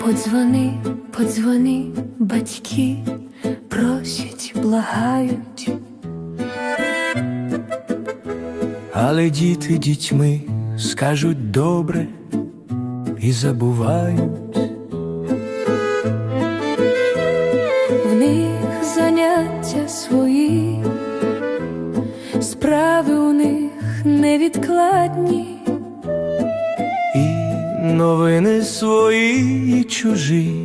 Подзвони, подзвони, батьки, просять, благають, але діти дітьми скажуть добре і забувають. Свої, справи у них невідкладні. І новини свої і чужі,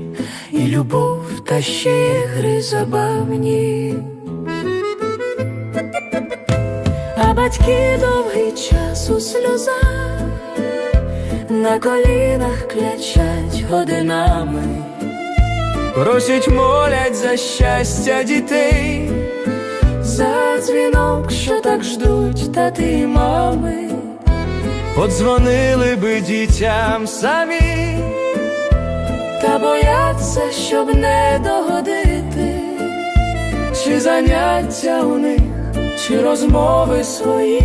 і любов та ще ігри забавні. А батьки довгий час у сльозах на колінах клячать годинами. просять, молять за щастя дітей. За дзвінок, що так ждуть тати й мами, Подзвонили би дітям самі, та бояться, щоб не догодити, чи заняття у них, чи розмови свої,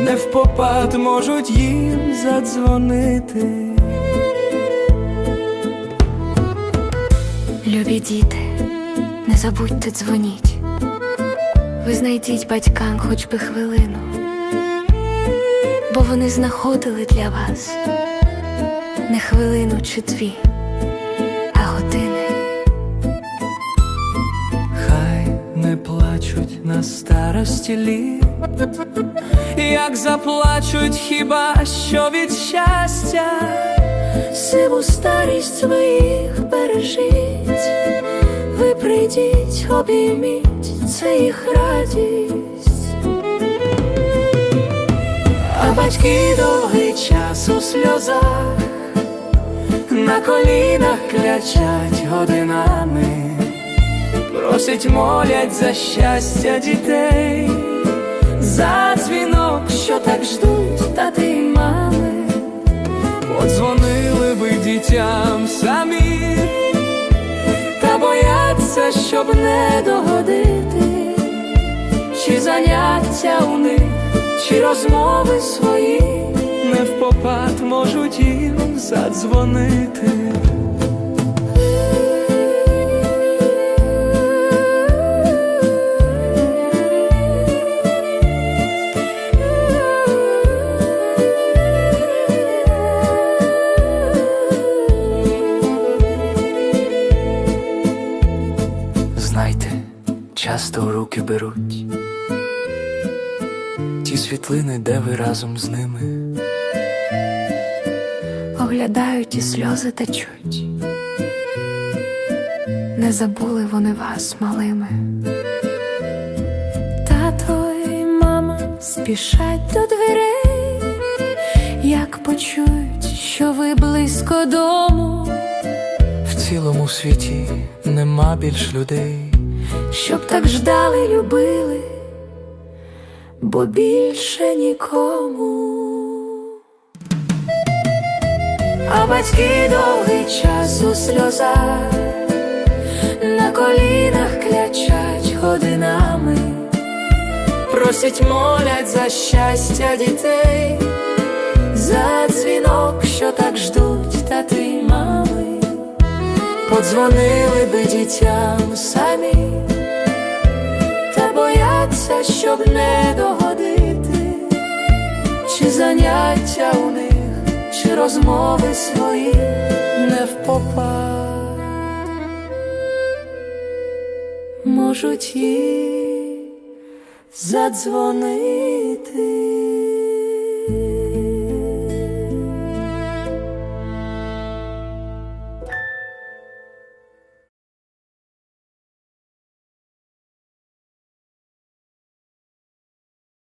не впопад можуть їм задзвонити. Любі діти, не забудьте дзвоніть. Ви знайдіть батькам хоч би хвилину, бо вони знаходили для вас не хвилину чи дві, а години. Хай не плачуть на старості літ, як заплачуть хіба що від щастя. Сиву старість ви їх бережіть, ви прийдіть, обійміть, це їх радість. А батьки довгий час у сльозах, на колінах клячать годинами, просять, молять за щастя дітей, за дзвінок, що так ждуть тати й мами, подзвонили би дітям самі, та бояться, щоб не догодити, чи заняття у них, чи розмови свої, не впопад можуть їм задзвонити. Знайте, часто в руки беруть ті світлини, де ви разом з ними. Оглядають і сльози течуть. Не забули вони вас малими. Тато і мама спішать до дверей, як почують, що ви близько дому, В цілому світі нема більш людей. щоб так ждали, любили, бо більше нікому. А батьки довгий час у сльозах, на колінах клячать годинами, Просять, молять за щастя дітей. за дзвінок, що так ждуть тати й мами, Подзвонили би дітям самі, бояться, щоб не догодити, чи заняття у них, чи розмови свої не впопа, можуть їй задзвонити.